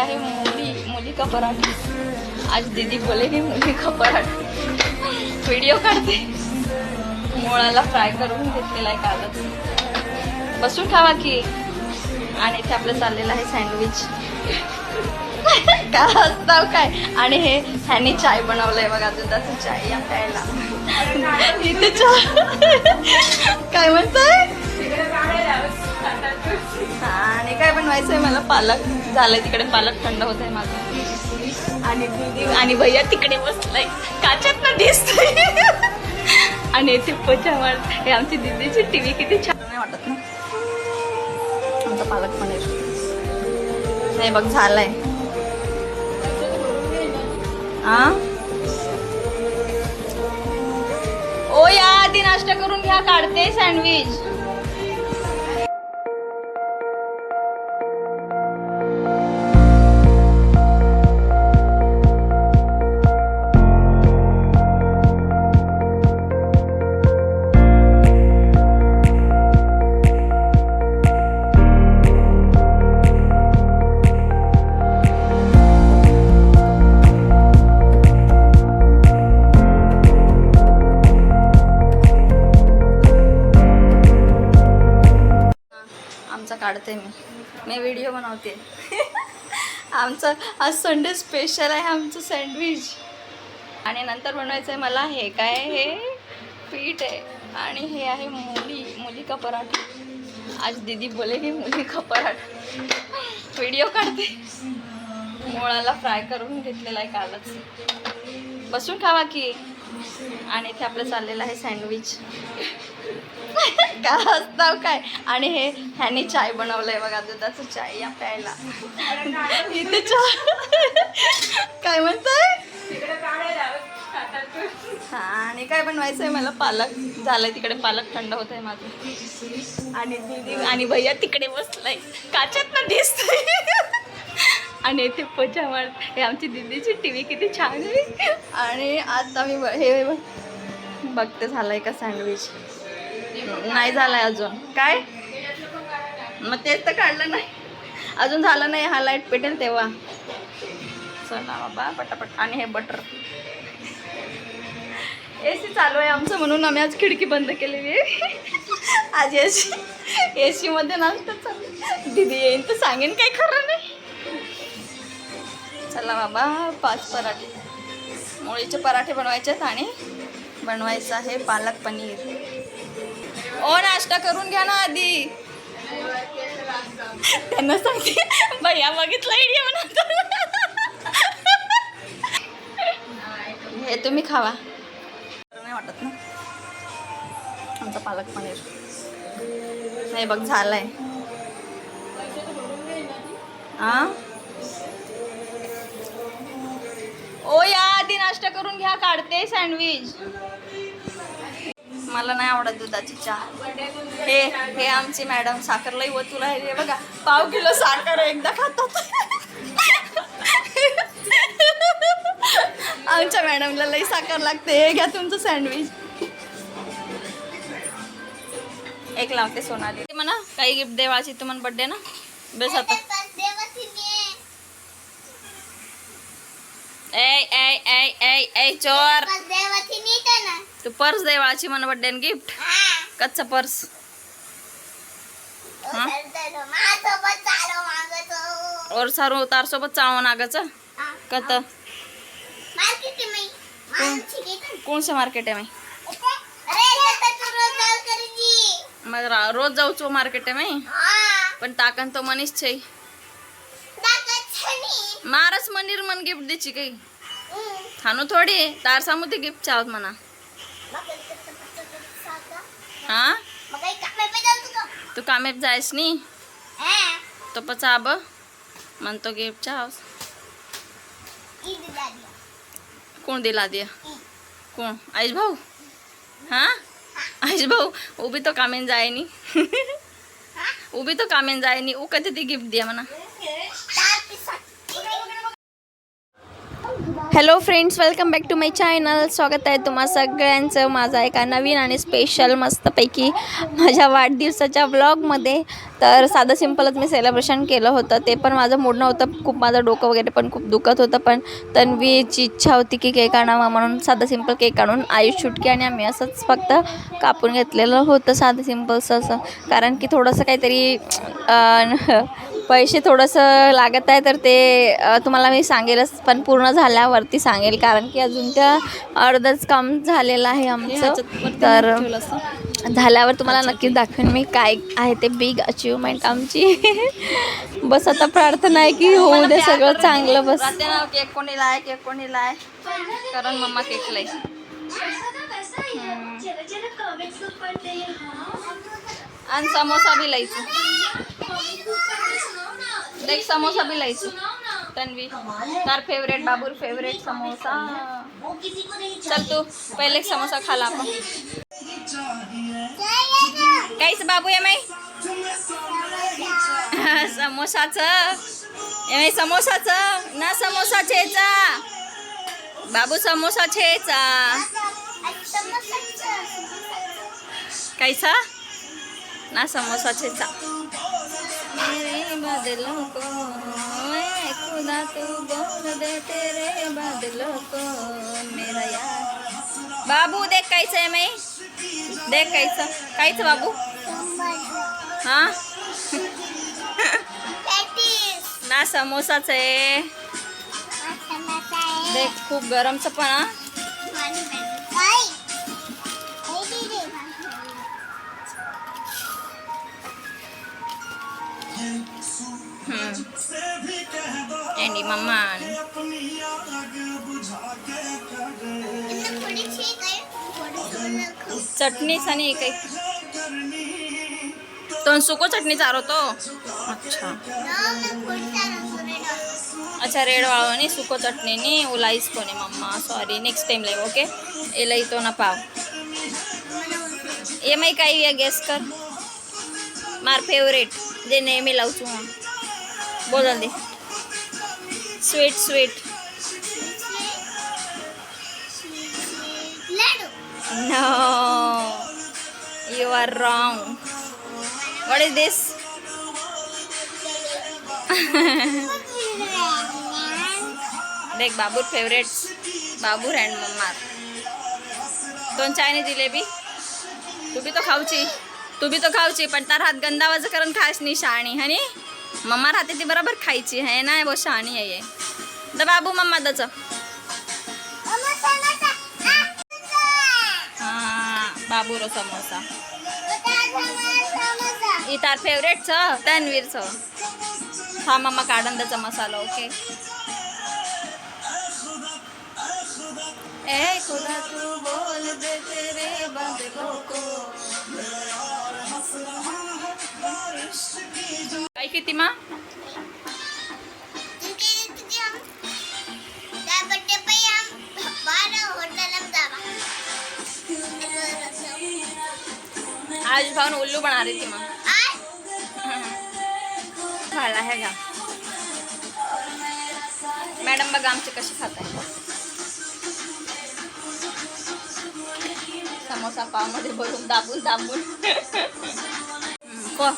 आहे मुली मुली का पराठा? आज दीदी बोलेगी मुली का पराठा? व्हिडिओ काढते. मुळाला फ्राय करून घेतलेला आहे कालच बसून ठेवा की. आणि इथे आपलं चाललेलं आहे सँडविच का असताव काय? आणि हे ह्यानी चाय बनवलंय बघा दुधाचं चाय या प्यायला. इथे चहा काय म्हणताय? काय बनवायचंय? मला पालक झालंय तिकडे. पालक थंड होत आहे माझं. आणि दीदी आणि भैया तिकडे बसलाय. काच्यात ना दिसतोय. आणि येथे पचावर हे आमची दीदीची टीव्ही किती छान नाही वाटत ना? आमचा पालक पनीर नाही बघ झालंय. हा ओ या आधी नाश्ता करून घ्या काढते सँडविच व्हिडिओ आमचं आज संडे स्पेशल आहे आमचं सँडविच आणि नंतर बनवायचं आहे मला हे काय हे पीठ आहे. आणि हे आहे मुली मुली का पराठा. आज दीदी बोलेगी मुली का पराठा. व्हिडिओ काढते. मुळाला फ्राय करून घेतलेला आहे कालच. बसून खावा की. आणि इथे आपलं चाललेलं आहे सँडविच काय असतं काय? आणि हे ह्याने चाय बनवलंय बघा दुधाचं चाय या प्यायला. इथे चहा काय म्हणताय? हा आणि काय बनवायचंय मला? पालक. झालंय तिकडे पालक थंड होत आहे माझं. आणि दीदी आणि भैया तिकडे बसलाय. काच्यात ना दिसतोय. आणि इथे पचावर हे आमची दीदीची टीव्ही किती छान आहे. आणि आता मी हे बघते झालंय का सँडविच नाही झालाय अजून. काय? मग तेच तर काढलं नाही. अजून झालं नाही हा लाइट पेटेल तेव्हा. चला बाबा पटापट. आणि हे बटर ए सी चालू आहे आमचं म्हणून आम्ही आज खिडकी बंद केलेली आहे. आज ए सी ए सीमध्ये नाश्ता चालू. दिदी येईन तर सांगेन काही खरं नाही. चला बाबा पाच पराठे. मुळीचे पराठे बनवायचे आहेत आणि बनवायचं आहे पालक पनीर. ओ नाश्ता करून घ्या ना आधी. त्यांना सांगते भैया बघितलं व्हिडिओ हे तुम्ही खावा. बरं नाही वाटत ना. आमचा पालक पनीर नाही बघ झालाय. ओ या आधी नाश्ता करून घ्या काढते सँडविच मला नाही आवडत दुधाची चहा. हे हे आमची मॅडम साखर लई व तुला हे बघा. पाव किलो साखर एकदा खातात. आमच्या मॅडमला लई साखर लागते. हे घ्या तुमचं सँडविच. एक लावते सोनाली. म्हणा काही गिफ्ट देवाची तुम्हाला बड्डे ना? बेस आता. ए ए ए ए ए चोर. तू पर्स देवाची मला बड्डे गिफ्ट कच्चा पर्स. और सारू तार सोबत चावून आगाचं कत? कोण? से मार्केट आहे मी? मग रोज जाऊचो मार्केट आहे मी? पण ताकन तो मनीष छै मारच मनीर मन गिफ्ट द्यायची काही. थानू थोडी तार ते गिफ्ट चावत म्हणा. हा? तू कामेप जायस नी? तो पचा अब म्हणतो गिफ्ट चावस कोण दिला दिया कोण? आईश भाऊ? हा? आईश भाऊ उभी तो कामेन जाय नी उभी तो कामेन जाय नी उ कधी ती गिफ्ट दिया म्हणा. Hello friends welcome back to my channel स्वागत आहे तुम्हा सगळ्यांचं माझा एका नवीन आणि स्पेशल मस्तपैकी माझ्या वाढदिवसाच्या ब्लॉगमध्ये तर साधं सिम्पलच मी सेलिब्रेशन केलं होतं. ते पण माझं मूड नव्हतं. खूप माझं डोकं वगैरे पण खूप दुखत होतं. पण तन्वीची इच्छा होती की केक आणावा म्हणून साधं सिंपल केक आणून आयुष चुटकी आणि आम्ही असंच फक्त कापून घेतलेलं होतं साधं सिम्पलचं असं कारण की थोडंसं काहीतरी पैसे थोडंसं लागत आहे तर ते तुम्हाला मी सांगेलच. पण पूर्ण झाल्यावरती सांगेल. कारण की अजून त्या अर्धच काम झालेलं आहे आमचं. तर झाल्यावर तुम्हाला नक्कीच दाखवेन मी काय आहे ते बिग अचिव्हमेंट आमची. बस आता प्रार्थना आहे की होऊ दे सगळं चांगलं बस. केक कोणी लाय केक कोणी लाय. कारण मम्मा केक लय. आणि समोसा बी लायचो. देख समोसा बी लायचो. तन्वी तार फेवरेट बाबूर फेवरेट समोसा. चल तू पहिले समोसा खाला आपण. काहीच बाबू एम आय समोसाचं. एम समोसाचं. ना समोसा छेचा बाबू समोसा छेचा कैसा ना समोसा छेचा मेरे बादलों को ऐ खुदा तू बोल दे तेरे बादलों को मेरा यार। बाबू देख कैसे मैं देख कैसा कैसा बाबू हाँ ना समोसाच आहे दे खूप गरमचं पण हा Andy Maman. चटणीच आणि काही तो सुको चटणी चारवतो अच्छा अच्छा रेड वाळवणी सुको चटणीनी उलाईस कोणी mamma sorry next time live okay एला तो ना पाव એ મેં કઈ ગેસ કર માર ફેવરેટ જે नेहमी લાવું છું હું બોલ જલ્દી sweet sweet No, you are wrong. What is this? देख बाबूर फेवरेट बाबूर अँड मम्मा दोन चायने जिलेबी तू बी तो खाऊची तू बी तो खाऊची पण तार हात गंदावाज करून खास नाही शाणी हनी मम्मा राहते ती बरोबर खायची आहे ना बो शाणी आहे द बाबू मम्मा त्याचं हा बाबू रो समोसा. ही तार फेवरेट छ तन्वीर छ हा मम्मा काढून त्याचा मसाला ओके ए खुदा तू बोल दे तेरे बंदों को काय किती मा? आज भाऊन उल्लू बना रही थी माँ। खायला आहे का मॅडम बघा आमची कशी खात आहे समोसा पावमध्ये भरून दाबून दाबून. को?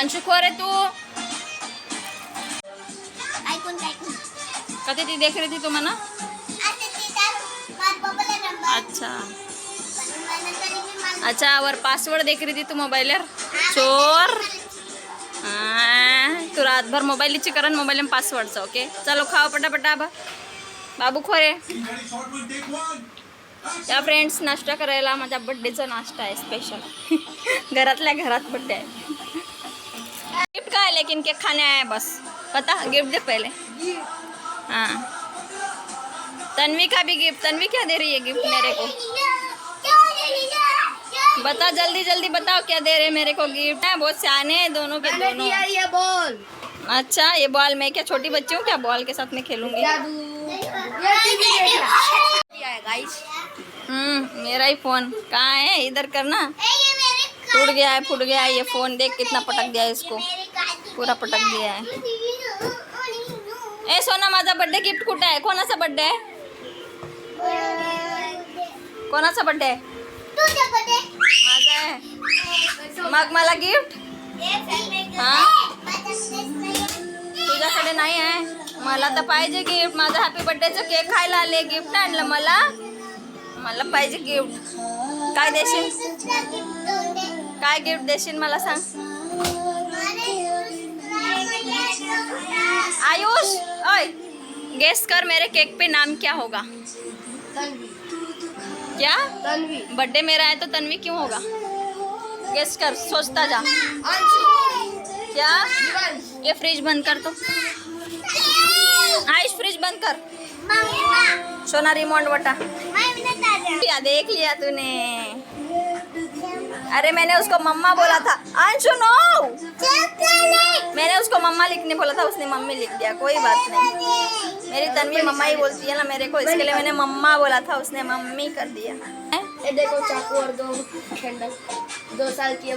अंशु खो रे तू? कधी ती देख रही थी तू म्हणा अच्छा. अच्छा वर पासवर्ड देख रही थी तू मोबाईलवर? चोर. हा, तू रातभर मोबाइल में पासवर्ड पासवर्डचा ओके चलो खाओ पटापटा अब बाबू खोरे. त्या फ्रेंड्स नाश्ता करायला माझ्या बड्डेचा नाश्ता आहे स्पेशल घरातल्या घरात बड्डे आहे. गिफ्ट काय लेकिन केक खाने आहे बस. पता गिफ्ट दे पहिले. हां. तन्वी का भी गिफ्ट तन्वी क्या दे रही है गिफ्ट मेरे को? बता जल्दी जल्दी बताओ क्या दे रहे हैं मेरे को गिफ्ट है बहुत सियाने हैं दोनों के दोनों। ये बॉल अच्छा ये बॉल मैं क्या छोटी बच्ची हूँ क्या? बॉल के साथ में खेलूँगी। है? हम्म मेरा ही फ़ोन कहाँ है? इधर करना। टूट गया है फूट गया है ये फ़ोन देख कितना पटक दिया है इसको। पूरा पटक दिया है। ए सोना माझा बर्थडे गिफ्ट कुठे आहे कोणाचा बर्थडे आहे कोणाचा बर्थडे माझा आहे. मग मला गिफ्ट हा? तुझ्याकडे नाही आहे? मला तर पाहिजे गिफ्ट माझा हॅपी बर्थडेचं केक खायला आले गिफ्ट आणलं मला. मला पाहिजे गिफ्ट काय देशील? काय गिफ्ट देशील मला सांग? आयुष ओए गेस कर मेरे केक पे नाम क्या होगा? क्या? तन्वी। बर्थडे मेरा है तो तन्वी क्यों होगा? गेस कर सोचता जा। क्या? ये फ्रिज बंद कर तो आयुष फ्रिज बंद कर। सोना रिमोट बटा। लिया देख लिया तूने। अरे मैंने उसको मम्मा बोला था। अंशु नो। मैंने उसको मम्मा लिखने बोला था उसने मम्मी लिख दिया कोई बात नहीं। मेरी तन्वी मम्मा ही बोलती है ना मेरे को इसके लिए मैंने मम्मा बोला था उसने मम्मी कर दिया। ये देखो चाकू और दो दो साल की है।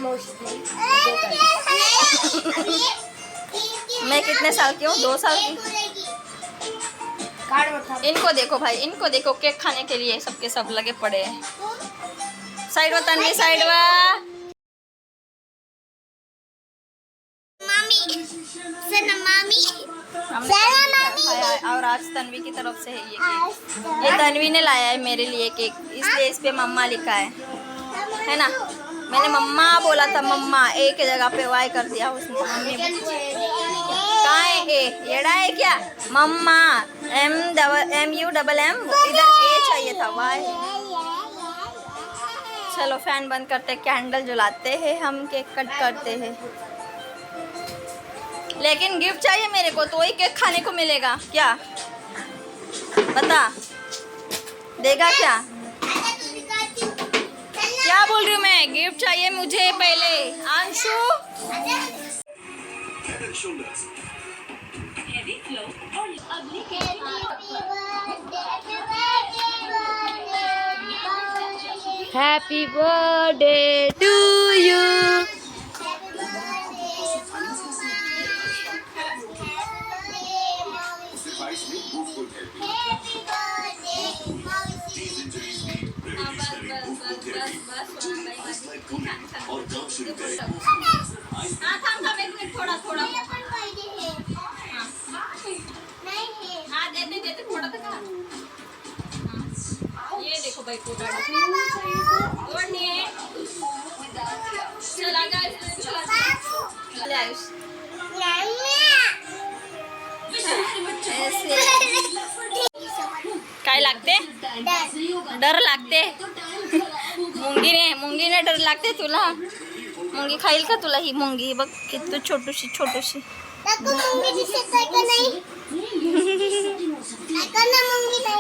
मैं कितने साल की हूँ? दो साल की। इनको देखो भाई इनको देखो केक खाने के लिए सबके सब लगे पड़े हैं। साइड वा तन्वी साइड वा है और आज तन्वी की तरफ़ से है ये केक। ये तन्वी ने लाया है मेरे लिए केक इसलिए इस पे मम्मा लिखा है। है ना? मैंने मम्मा बोला था मम्मा ए की जगह पे वाई कर दिया उसने मम्मी है ए है क्या? Mama, M double, M U double M, इधर ए चाहिए था वाई चलो, फ़ैन बंद करते कैंडल जलाते हैं, हम केक कट करते हैं। लेकिन गिफ्ट चाहिए मेरे को तो वही केक खाने को मिलेगा, क्या? बता। देगा क्या? क्या बोल रही हूँ मैं? गिफ्ट चाहिए मुझे पहले। Anshu happy birthday to you हाँ थांब थांब एक मिनिट थोडा थोडा को चला ऐसे काय लागते? डर लागते. मुंगीने मुंगीने डर लागते तुला. मुंगी खाईल का तुला ही मुंगी? बघ किती छोटूशी छोटूशी.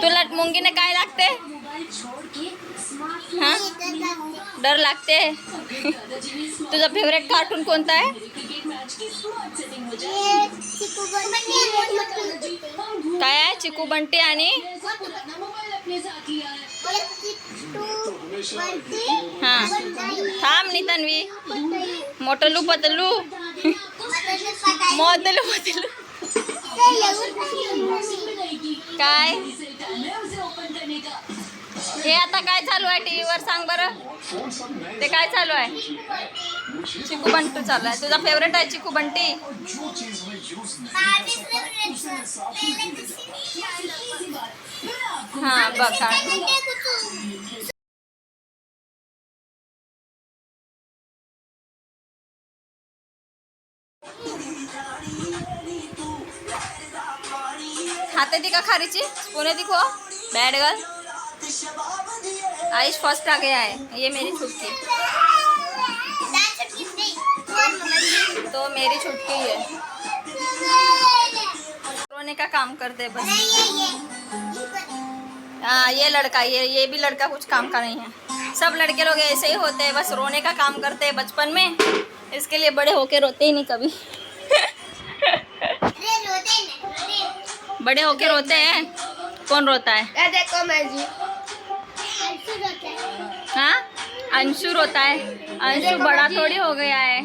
तुला मुंगीने काय लागते? हां? डर लागते. तुझा फेवरेट कार्टून कोणता आहे? काय आहे? चिकू बंटी आणि? हा. थांब नि तन्वी मोटलू पतलू. मोतलू पतलू. काय? हे आता काय चालू आहे टीव्हीवर सांग बरं. ते काय चालू आहे? चिकू बंटू चालू आहे. तुझा फेवरेट आहे चिकू बंटी हा. बघा खाते ती का खारीची? स्पून ती खो. बॅड गर्ल आयुष फ़र्स्ट आ गया है ये मेरी छुटकी तो मेरी छुटकी है। रोने का काम कर दे बस। हाँ ये लड़का ये ये भी लड़का कुछ काम का नहीं है। सब लड़के लोग ऐसे ही होते हैं बस रोने का काम करते हैं बचपन में। इसके लिए बड़े होके रोते ही नहीं कभी। बड़े होके रोते हैं। कौन रोता है? देखो मैं जी। हाँ? अंशु रोता है। अंशु बड़ा थोड़ी हो गया है।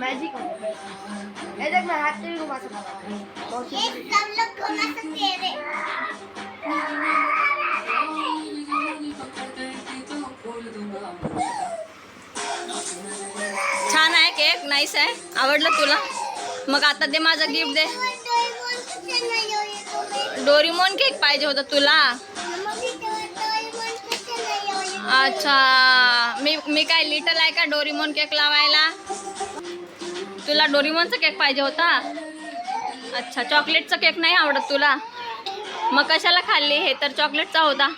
मैजिक ये देख मैं हाथ भी घुमा सकता हूँ। लोग घुमा सकते हैं छान है केक नाइस है। आवड़ तुला? मग आता दे मज़ा गिफ्ट दे. डोरीमोन तो केक पाजे होता तुला. अच्छा. मी मी काय लिटल आहे का डोरीमोन केक लावायला? तुला डोरीमोनचा केक पाहिजे होता? अच्छा चॉकलेटचा केक नाही आवडत तुला? मग कशाला खाल्ली? हे तर चॉकलेटचा होता.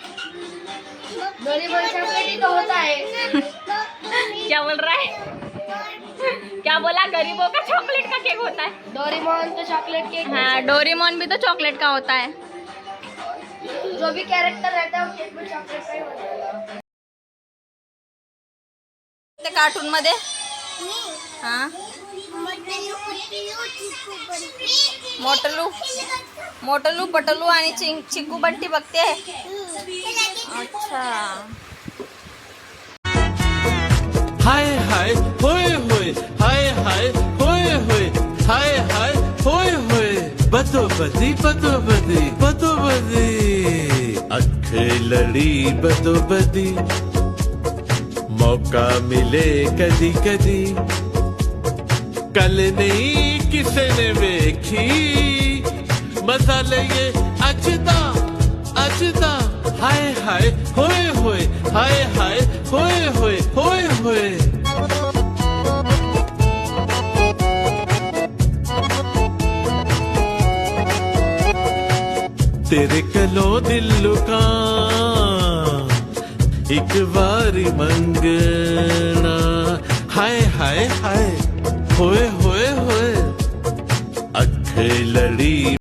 है क्या बोल रहा है? क्या बोला? गरीबों का चॉकलेट का केक होता है? डोरीमोन तो चॉकलेट केक हाँ डोरीमोन भी तो चॉकलेट का होता है। जो भी कैरेक्टर रहता है वो केक में चॉकलेट का ही होता है। कार्टून मध्ये? हा? मोटलू मोटलू पटलू आणि चिं चिकू बंटी बघते अच्छा. हाय हाय होय होय. हाय हाय होय होय. हाय हाय होय होय. बदोबदी बदोबदी बदोबदी अखे लड़ी बदोबदी मौका मिले कदी कदी। कल नहीं किसे ने वेखी मज़ा लइए अजदा अजदा। हाय हाय होय होय हाय हाय होय होय होय होय तेरे कलो दिल लुका ਇੱਕ ਵਾਰੀ ਮੰਗਣਾ। ਹਾਏ ਹਾਏ ਹਾਏ। ਹੋਏ ਹੋਏ ਹੋਏ। ਅੱਖੇ ਲੜੀ